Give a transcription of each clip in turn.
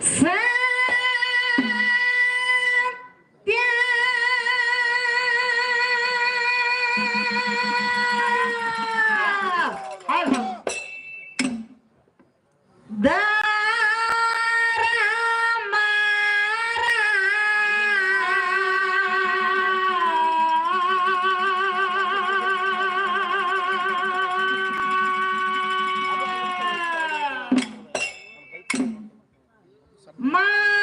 さあ ನಮ್ಮ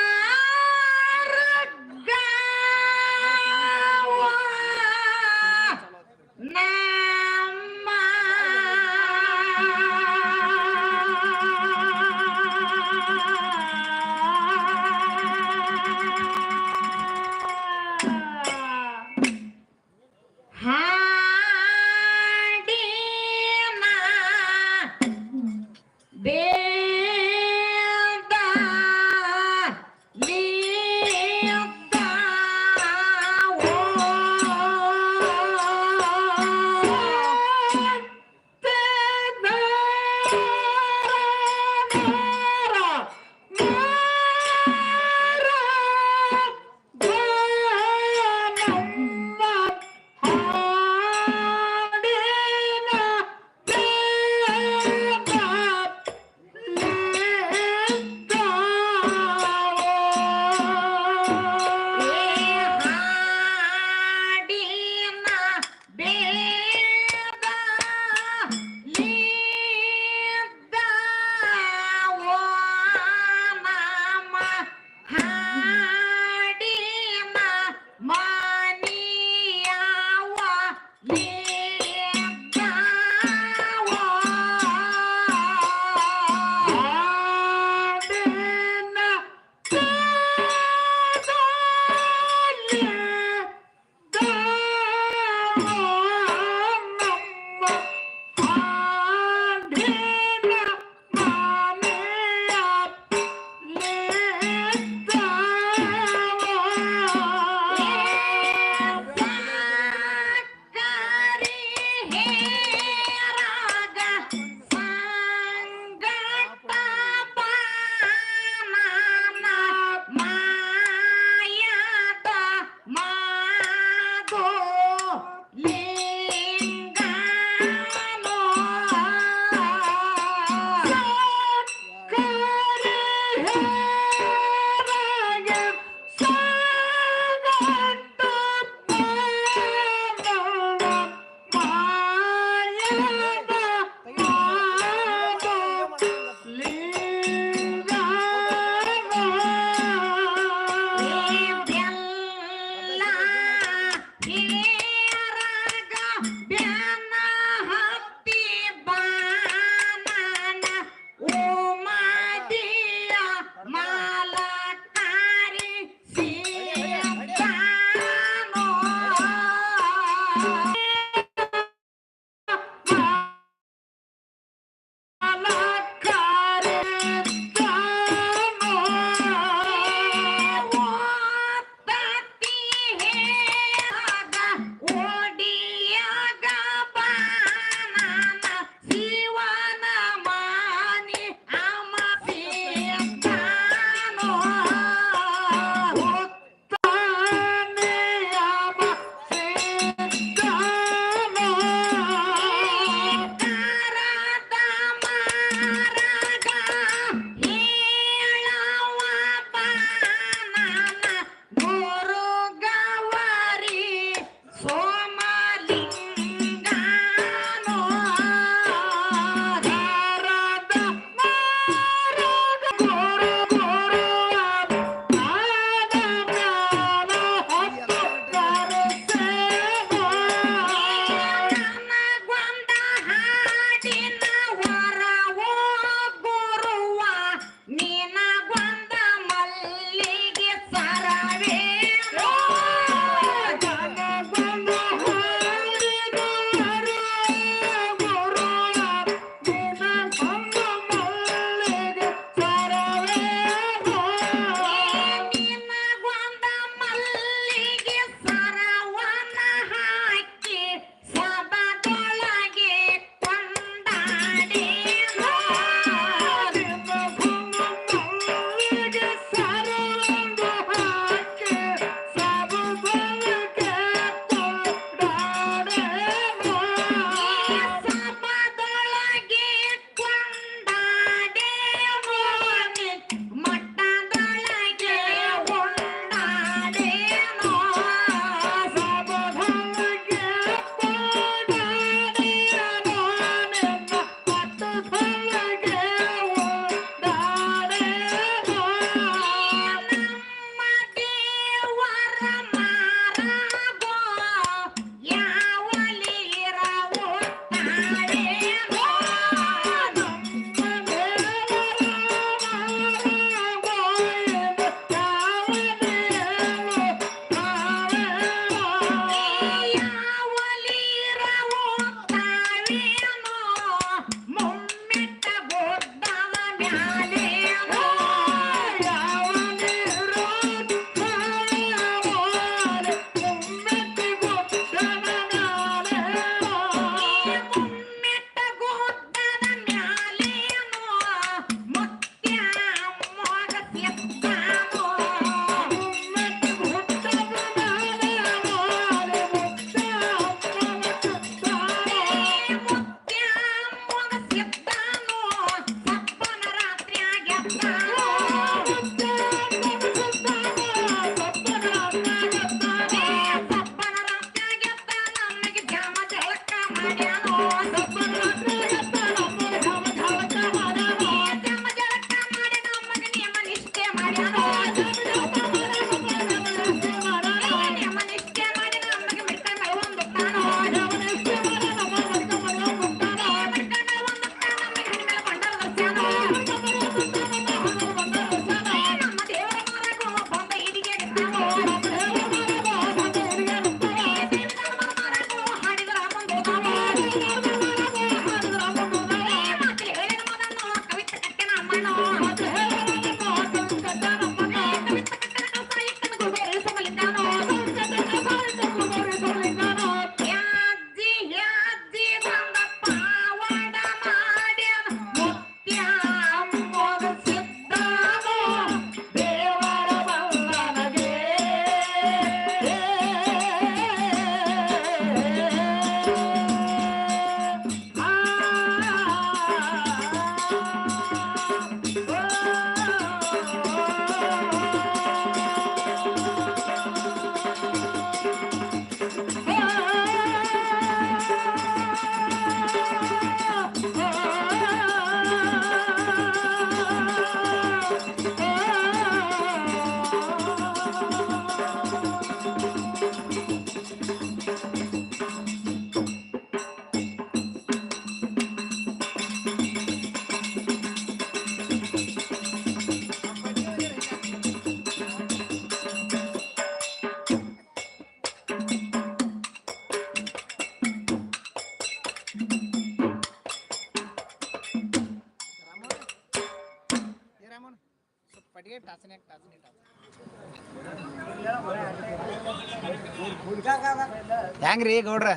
ಹೆಂಗ್ರಿ ಗೌಡ್ರ.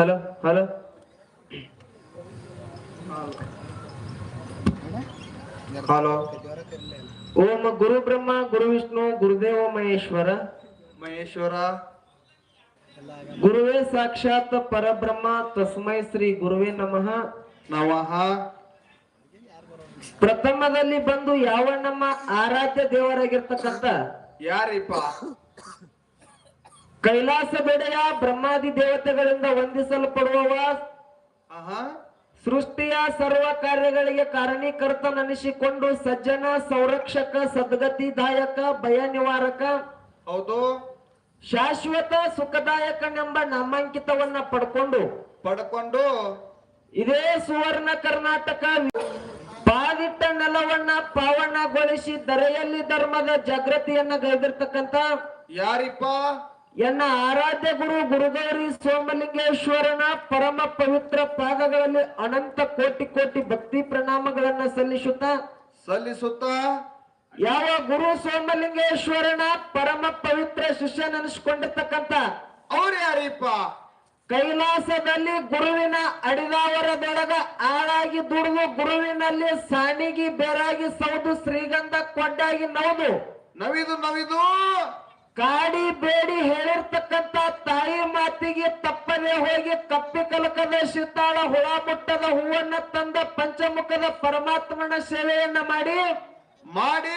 Hello hello. ಹಲೋ. ಓಂ ಗುರು ಬ್ರಹ್ಮ ಗುರು ವಿಷ್ಣು ಗುರುದೇವ ಮಹೇಶ್ವರ. ಮಹೇಶ್ವರ. ಗುರುವೇ ಸಾಕ್ಷಾತ್ ಪರಬ್ರಹ್ಮ ತಸ್ಮೈ ಶ್ರೀ ಗುರುವೇ ನಮಃ. ನಮಃ. ಪ್ರಥಮದಲ್ಲಿ ಬಂದು ಯಾವ ನಮ್ಮ ಆರಾಧ್ಯ ದೇವರಾಗಿರ್ತಕ್ಕಂಥ? ಯಾರಿಪ್ಪ? ಕೈಲಾಸ ಬೆಡೆಯ ಬ್ರಹ್ಮಾದಿ ದೇವತೆಗಳಿಂದ ವಂದಿಸಲ್ಪಡುವವ. ಆಹಾ. ಸೃಷ್ಟಿಯ ಸರ್ವ ಕಾರ್ಯಗಳಿಗೆ ಕಾರಣೀಕರ್ತನನಿಸಿಕೊಂಡು ಸಜ್ಜನ ಸಂರಕ್ಷಕ ಸದ್ಗತಿದಾಯಕ ಭಯ ನಿವಾರಕ ಹೌದು. ಶಾಶ್ವತ ಸುಖದಾಯಕನೆಂಬ ನಾಮಾಂಕಿತವನ್ನ ಪಡ್ಕೊಂಡು ಪಡ್ಕೊಂಡು. ಇದೇ ಸುವರ್ಣ ಕರ್ನಾಟಕ ಪಾದಿಟ್ಟ ನೆಲವನ್ನ ಪಾವನಗೊಳಿಸಿ ದರೆಯಲ್ಲಿ ಧರ್ಮದ ಜಾಗೃತಿಯನ್ನ ಗೈದಿರ್ತಕ್ಕಂತ ಯಾರಿಪ್ಪ? ಎನ್ನ ಆರಾಧ್ಯ ಗುರು ಗುರುಗೌರಿ ಸೋಮಲಿಂಗೇಶ್ವರನ ಪರಮ ಪವಿತ್ರ ಪಾದಗಳಲ್ಲಿ ಅನಂತ ಕೋಟಿ ಕೋಟಿ ಭಕ್ತಿ ಪ್ರಣಾಮಗಳನ್ನ ಸಲ್ಲಿಸುತ್ತಾ? ಸಲ್ಲಿಸುತ್ತ. ಯಾವ ಗುರು ಸೋಮಲಿಂಗೇಶ್ವರನ ಪರಮ ಪವಿತ್ರ ಶಿಷ್ಯನೆನಿಸಿಕೊಂಡಿರ್ತಕ್ಕಂಥ ಅವ್ರು ಯಾರೀಪ ಕೈಲಾಸದಲ್ಲಿ ಗುರುವಿನ ಅಡಿದಾವರದೊಳಗ ಆಳಾಗಿ ದುಡಿದು ಗುರುವಿನಲ್ಲಿ ಸಾಣಿಗಿ ಬೇರಾಗಿ ಸೌದು ಶ್ರೀಗಂಧ ಕೊಡ್ಡಾಗಿ ನೌದು ನವಿದು ನವಿದು. ಕಾಡಿ ಬೇಡಿ ಹೇಳಿರ್ತಕ್ಕಂತ ತಾಯಿ ಮಾತಿಗೆ ತಪ್ಪದೆ ಹೋಗಿ ಕಪ್ಪಿ ಕಲಕದ ಶಿತಾಳ ಹುಳ ಮುಟ್ಟದ ಹೂವನ್ನ ತಂದ ಪಂಚಮುಖದ ಪರಮಾತ್ಮನ ಸೇವೆಯನ್ನ ಮಾಡಿ ಮಾಡಿ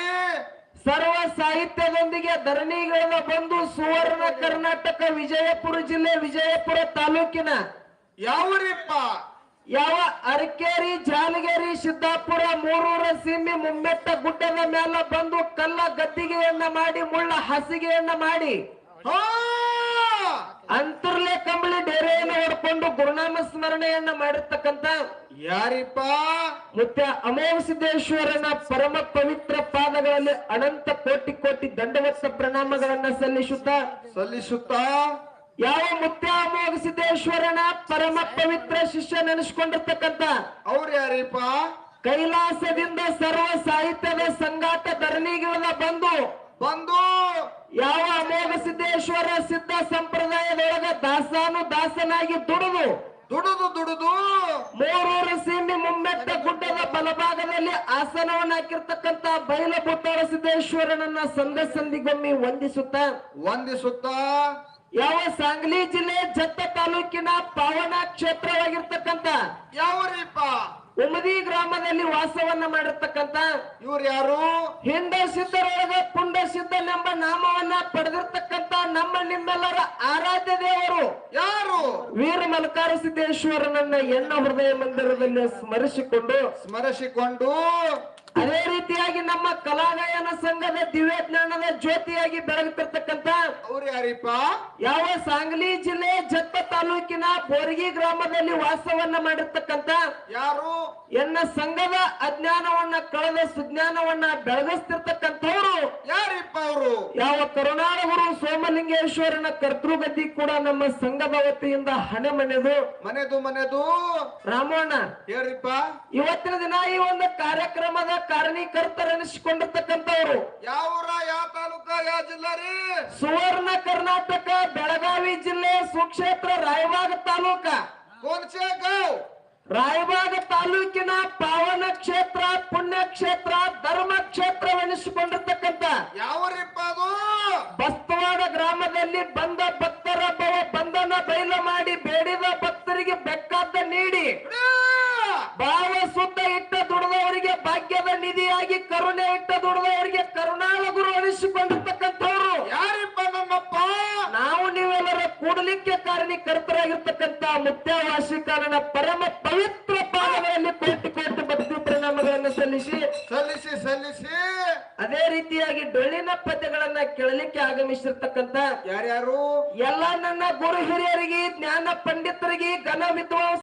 ಸರ್ವ ಸಾಹಿತ್ಯದೊಂದಿಗೆ ಧರಣಿಗಳನ್ನ ಬಂದು ಸುವರ್ಣ ಕರ್ನಾಟಕ ವಿಜಯಪುರ ಜಿಲ್ಲೆ ವಿಜಯಪುರ ತಾಲೂಕಿನ ಯಾವರಿಪ್ಪ ಯಾವ ಅರಕೇರಿ ಜಾಲಗೇರಿ ಸಿದ್ದಾಪುರ ಮೂರೂರ ಸೀಮೆ ಮುಮ್ಮೆಟ್ಟ ಗುಡ್ಡದ ಮೇಲೆ ಬಂದು ಕಲ್ಲ ಗದ್ದಿಗೆಯನ್ನ ಮಾಡಿ ಮುಳ್ಳ ಹಾಸಿಗೆಯನ್ನ ಮಾಡಿ. ಅಂತರ್ಲೆ ಕಂಬಳಿ ಡೇರೆಯನ್ನು ಹೊಡ್ಕೊಂಡು ಗುರುನಾಮ ಸ್ಮರಣೆಯನ್ನ ಮಾಡಿರ್ತಕ್ಕಂತ ಯಾರಿಪ್ಪ? ಮುತ್ಯ ಅಮೋವ ಸಿದ್ದೇಶ್ವರನ ಪರಮ ಪವಿತ್ರ ಪಾದಗಳಲ್ಲಿ ಅನಂತ ಕೋಟಿ ಕೋಟಿ ದಂಡವತ್ತ ಪ್ರಣಾಮಗಳನ್ನ ಸಲ್ಲಿಸುತ್ತಾ ಸಲ್ಲಿಸುತ್ತ? ಯಾವ ಮುತ್ಯ ಅಮೋಘ ಸಿದ್ದೇಶ್ವರನ ಪರಮ ಪವಿತ್ರ ಶಿಷ್ಯ ನೆನೆಸ್ಕೊಂಡಿರ್ತಕ್ಕಂತ ಅವ್ರು ಯಾರೀಪ ಕೈಲಾಸದಿಂದ ಸರ್ವ ಸಾಹಿತ್ಯದ ಸಂಗಾತ ಧರಣಿಗಳನ್ನ ಬಂದು ಬಂದು ಯಾವ ಅಮೋಘ ಸಿದ್ದೇಶ್ವರ ಸಿದ್ಧ ಸಂಪ್ರದಾಯದೊಳಗ ದಾಸಾನು ದಾಸನಾಗಿ ದುಡಿದು ದುಡುದು ದುಡುದು ಮೂರೂರು ಸೀಮೆ ಮುಮ್ಮೆಟ್ಟ ಗುಡ್ಡದ ಬಲಭಾಗದಲ್ಲಿ ಆಸನವನ್ನ ಹಾಕಿರ್ತಕ್ಕಂತ ಬೈಲಬುಟ್ಟಾರ ಸಿದ್ದೇಶ್ವರನನ್ನ ಸಂದ ಸಂದಿಗೊಮ್ಮೆ ವಂದಿಸುತ್ತಾ ವಂದಿಸುತ್ತ ಯಾವ ಸಾಂಗ್ಲಿ ಜಿಲ್ಲೆ ಜತ್ತ ತಾಲೂಕಿನ ಪಾವನ ಕ್ಷೇತ್ರವಾಗಿರ್ತಕ್ಕಂತ ಯಾವ್ರಿಪ್ಪ? ಉಮದಿ ಗ್ರಾಮದಲ್ಲಿ ವಾಸವನ್ನ ಮಾಡಿರ್ತಕ್ಕಂತ ಇವ್ರು ಯಾರು? ಹಿಂದ ಸಿದ್ಧರೊಳಗ ಪುಂಡ ಸಿದ್ಧನೆಂಬ ನಾಮವನ್ನ ಪಡೆದಿರ್ತಕ್ಕಂತ ನಮ್ಮ ನಿಮ್ಮೆಲ್ಲರ ಆರಾಧ್ಯ ದೇವರು ಯಾರು? ವೀರ ಮಲ್ಕಾರ ಸಿದ್ದೇಶ್ವರನನ್ನ ಎನ್ನ ಹೃದಯ ಮಂದಿರದಲ್ಲಿ ಸ್ಮರಿಸಿಕೊಂಡು ಸ್ಮರಿಸಿಕೊಂಡು ಅದೇ ರೀತಿಯಾಗಿ ನಮ್ಮ ಕಲಾಗಾಯನ ಸಂಘದ ದಿವ್ಯ ಜ್ಞಾನದ ಜ್ಯೋತಿಯಾಗಿ ಬೆಳಗುತ್ತಿರ್ತಕ್ಕಂತ ಅವ್ರ ಯಾರಿಪ್ಪ ಯಾವ ಸಾಂಗ್ಲಿ ಜಿಲ್ಲೆ ಜತ್ತ ತಾಲೂಕಿನ ಬೋರ್ಗಿ ಗ್ರಾಮದಲ್ಲಿ ವಾಸವನ್ನ ಮಾಡಿರ್ತಕ್ಕಂತ ಯಾರು? ಎನ್ನ ಸಂಘದ ಅಜ್ಞಾನವನ್ನ ಕಳೆದ ಸುಜ್ಞಾನವನ್ನ ಬೆಳಗಿಸ್ತಿರ್ತಕ್ಕಂಥವ್ರು ಅವರು ಯಾವ ಕರುಣಾನವರು ಸೋಮಲಿಂಗೇಶ್ವರನ ಕರ್ತೃಗತಿ ಕೂಡ ನಮ್ಮ ಸಂಘದ ವತಿಯಿಂದ ಹಣೆ ಮನೆದು ಮನೆದು. ಮನೆದು ರಾಮಣ್ಣ ಹೇಳ್ರಿಪ್ಪ. ಇವತ್ತಿನ ದಿನ ಈ ಒಂದು ಕಾರ್ಯಕ್ರಮದ ಕಾರಣೀಕರ್ತರೆನಿಸಿಕೊಂಡಿರ್ತಕ್ಕಂಥವ್ರು ಯಾವ ಊರ ಯಾವ ತಾಲೂಕ ಯಾವ ಜಿಲ್ಲಾ ರೀ? ಸುವರ್ಣ ಕರ್ನಾಟಕ ಬೆಳಗಾವಿ ಜಿಲ್ಲೆ ಸುಕ್ಷೇತ್ರ ರಾಯಬಾಗ ತಾಲೂಕ. ರಾಯಬಾಗ ತಾಲೂಕಿನ ಪಾವನ ಕ್ಷೇತ್ರ ಪುಣ್ಯ ಕ್ಷೇತ್ರ ಧರ್ಮ ಕ್ಷೇತ್ರವೆನಿಸಿಕೊಂಡಿರ್ತಕ್ಕಂಥ ಯಾವರಿಪ್ಪ ಅದು ಬಸ್ತವಾಡ ಗ್ರಾಮದಲ್ಲಿ ಬಂದ ಭಕ್ತರ ಬವ ಬಂಧನ ಬಯಲು ಮಾಡಿ ಬೇಡಿದ ಭಕ್ತರಿಗೆ ಬೆಕ್ಕಾದ ನೀಡಿ ಭಾವ ಸುತ್ತ ಇಟ್ಟ ದುಡಿದವರಿಗೆ ಭಾಗ್ಯದ ನಿಧಿಯಾಗಿ ಕರುಣೆ ಇಟ್ಟ ದುಡಿದವರಿಗೆ ಕರುಣಾಳ ಗುರು ಅನಿಸಿಕೊಂಡಿರ್ತಕ್ಕಂಥವ್ರು. ಯಾರಿಪ್ಪ ನಮ್ಮಪ್ಪ? ನಾವು ನೀವೆಲ್ಲರ ಕೂಡಲಿಕ್ಕೆ ಕಾರಣೀಕರ್ತರಾಗಿರ್ತಕ್ಕಂಥ ಮುತ್ಯಾವಾಸಿಕಾರನ ಪರಮ ಪವಿತ್ರ ಪಾದಗಳಲ್ಲಿ ಕೋಟಿ ಕೋಟಿ ಭಕ್ತಿ ಪ್ರಣಾಮಗಳನ್ನು ಸಲ್ಲಿಸಿ. ಸಲ್ಲಿಸಿ ಸಲ್ಲಿಸಿ. ಅದೇ ರೀತಿಯಾಗಿ ಡೊಳ್ಳಿನ ಪದ್ಯಗಳನ್ನ ಕೇಳಲಿಕ್ಕೆ ಆಗಮಿಸಿರ್ತಕ್ಕಂತ ಯಾರ್ಯಾರು? ಎಲ್ಲ ನನ್ನ ಗುರು ಹಿರಿಯರಿಗೆ ಜ್ಞಾನ ಪಂಡಿತರಿಗೆ ಘನ ವಿದ್ವಾಂಸ